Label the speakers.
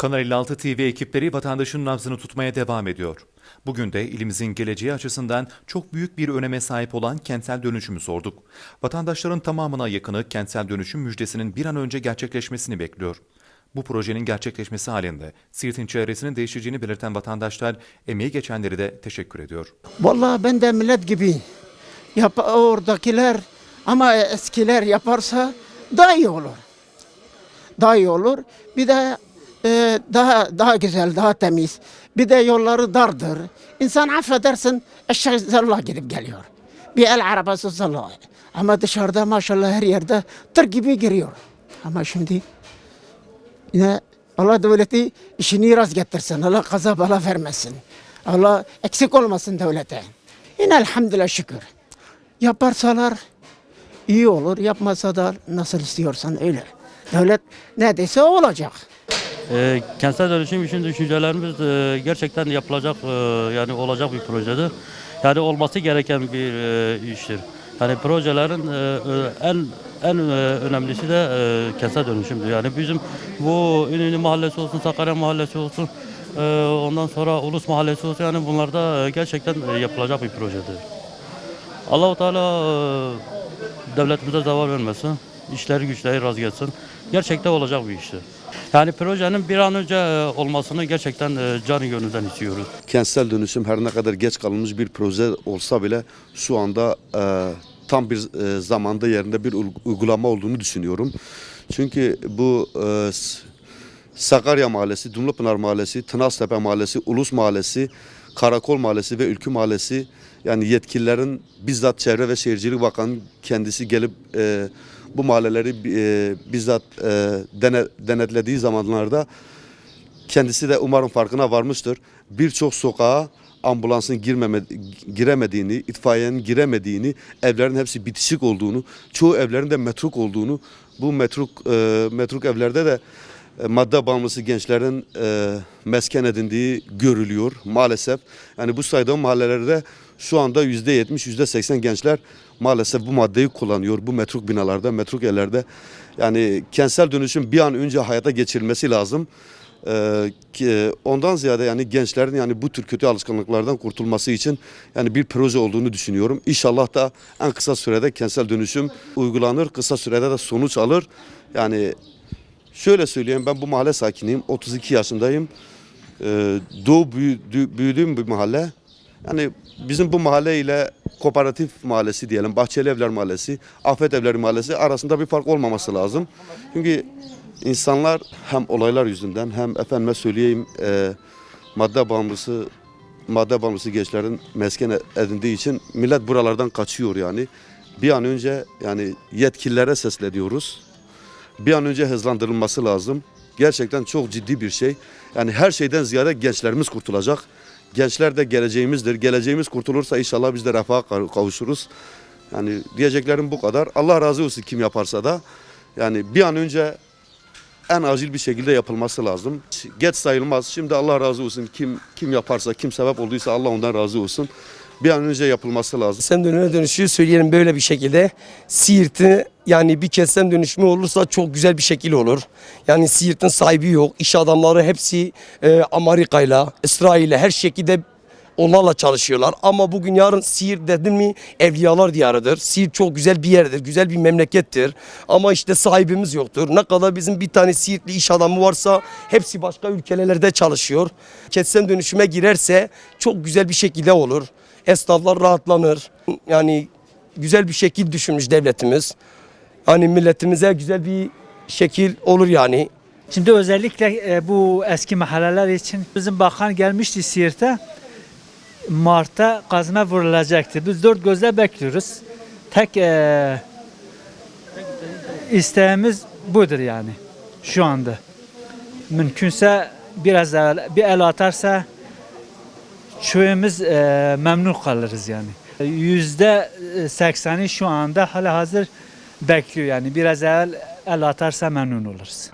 Speaker 1: Kanal 56 TV ekipleri vatandaşın nabzını tutmaya devam ediyor. Bugün de ilimizin geleceği açısından çok büyük bir öneme sahip olan kentsel dönüşümü sorduk. Vatandaşların tamamına yakını kentsel dönüşüm müjdesinin bir an önce gerçekleşmesini bekliyor. Bu projenin gerçekleşmesi halinde Siirt'in çevresinin değişeceğini belirten vatandaşlar emeği geçenleri de teşekkür ediyor.
Speaker 2: Vallahi ben de millet gibi yap oradakiler ama eskiler yaparsa daha iyi olur. Daha iyi olur. Bir de e, daha daha güzel, daha temiz. Bir de yolları dardır. İnsan affedersin eşek zalla gidip geliyor. Bir el arabası zalla. Ama dışarıda maşallah her yerde tır gibi giriyor. Ama şimdi yine Allah devleti işini rast getirsin. Allah kaza bala vermesin. Allah eksik olmasın devlete. Yine elhamdülillah şükür. Yaparsalar iyi olur. Yapmasa da nasıl istiyorsan öyle. Devlet neredeyse olacak.
Speaker 3: E, kentsel dönüşüm için düşüncelerimiz e, gerçekten yapılacak e, yani olacak bir projedir. Yani olması gereken bir e, iştir. Yani projelerin e, e, en en e, önemlisi de e, kentsel dönüşümdür. Yani bizim bu Ünlü Mahallesi olsun, Sakarya Mahallesi olsun, e, ondan sonra Ulus Mahallesi olsun yani bunlarda e, gerçekten e, yapılacak bir projedir. Allahu Teala e, devletimize zavar vermesin. İşleri güçleri razı gelsin. Gerçekten olacak bir iştir. Yani projenin bir an önce e, olmasını gerçekten e, canı gönülden istiyoruz.
Speaker 4: kentsel dönüşüm her ne kadar geç kalınmış bir proje olsa bile şu anda e, tam bir zamanda yerinde bir ul- uygulama olduğunu düşünüyorum. Çünkü bu Sakarya Mahallesi, Dumlupınar Mahallesi, Tınaztepe Mahallesi, Ulus Mahallesi, Karakol Mahallesi ve Ülkü Mahallesi yani yetkililerin bizzat Çevre ve Şehircilik Bakanı kendisi gelip e, bu mahalleleri e, bizzat e, dene- denetlediği zamanlarda Kendisi de umarım farkına varmıştır. Birçok sokağa ambulansın girmeme, giremediğini, itfaiyenin giremediğini, evlerin hepsi bitişik olduğunu, çoğu evlerin de metruk olduğunu, bu metruk e, metruk evlerde de e, madde bağımlısı gençlerin e, mesken edindiği görülüyor maalesef. Yani bu saydığım mahallelerde şu anda yüzde yetmiş, yüzde seksen gençler maalesef bu maddeyi kullanıyor. Bu metruk binalarda, metruk evlerde. Yani kentsel dönüşüm bir an önce hayata geçirilmesi lazım. Ee, ki- ondan ziyade yani gençlerin yani bu tür kötü alışkanlıklardan kurtulması için yani bir proje olduğunu düşünüyorum. İnşallah da en kısa sürede kentsel dönüşüm uygulanır. Kısa sürede de sonuç alır. Yani şöyle söyleyeyim ben bu mahalle sakiniyim. 32 yaşındayım. Ee, doğu büyüdü- büyüdüğüm bir mahalle. Yani bizim bu mahalle ile kooperatif mahallesi diyelim, Bahçeli Evler Mahallesi, Afet Evleri Mahallesi arasında bir fark olmaması lazım. Çünkü insanlar hem olaylar yüzünden hem efendime söyleyeyim e, madde bağımlısı madde bağımlısı gençlerin mesken edindiği için millet buralardan kaçıyor yani. Bir an önce yani yetkililere sesleniyoruz. Bir an önce hızlandırılması lazım. Gerçekten çok ciddi bir şey. Yani her şeyden ziyade gençlerimiz kurtulacak. Gençler de geleceğimizdir. Geleceğimiz kurtulursa inşallah biz de refaha kav- kavuşuruz. Yani diyeceklerim bu kadar. Allah razı olsun kim yaparsa da. Yani bir an önce en acil bir şekilde yapılması lazım. Geç sayılmaz. Şimdi Allah razı olsun. Kim kim yaparsa, kim sebep olduysa Allah ondan razı olsun. Bir an önce yapılması lazım.
Speaker 5: Sen dönüme dönüşü söyleyelim böyle bir şekilde. Siirt'i yani bir kesem dönüşümü olursa çok güzel bir şekil olur. Yani Siirt'in sahibi yok. İş adamları hepsi e, Amerika'yla, İsrail'le her şekilde onlarla çalışıyorlar. Ama bugün yarın Siirt dedin mi evliyalar diyarıdır. Siirt çok güzel bir yerdir, güzel bir memlekettir. Ama işte sahibimiz yoktur. Ne kadar bizim bir tane Siirtli iş adamı varsa hepsi başka ülkelerde çalışıyor. Kesem dönüşüme girerse çok güzel bir şekilde olur. Esnaflar rahatlanır. Yani güzel bir şekil düşünmüş devletimiz. Hani milletimize güzel bir şekil olur yani.
Speaker 6: Şimdi özellikle e, bu eski mahalleler için bizim bakan gelmişti Siirt'e. Mart'ta kazma vurulacaktı. Biz dört gözle bekliyoruz. Tek e, isteğimiz budur yani şu anda. Mümkünse biraz bir el atarsa çoğumuz e, memnun kalırız yani. Yüzde sekseni şu anda hala hazır bekliyor yani. Biraz evvel el atarsa memnun oluruz.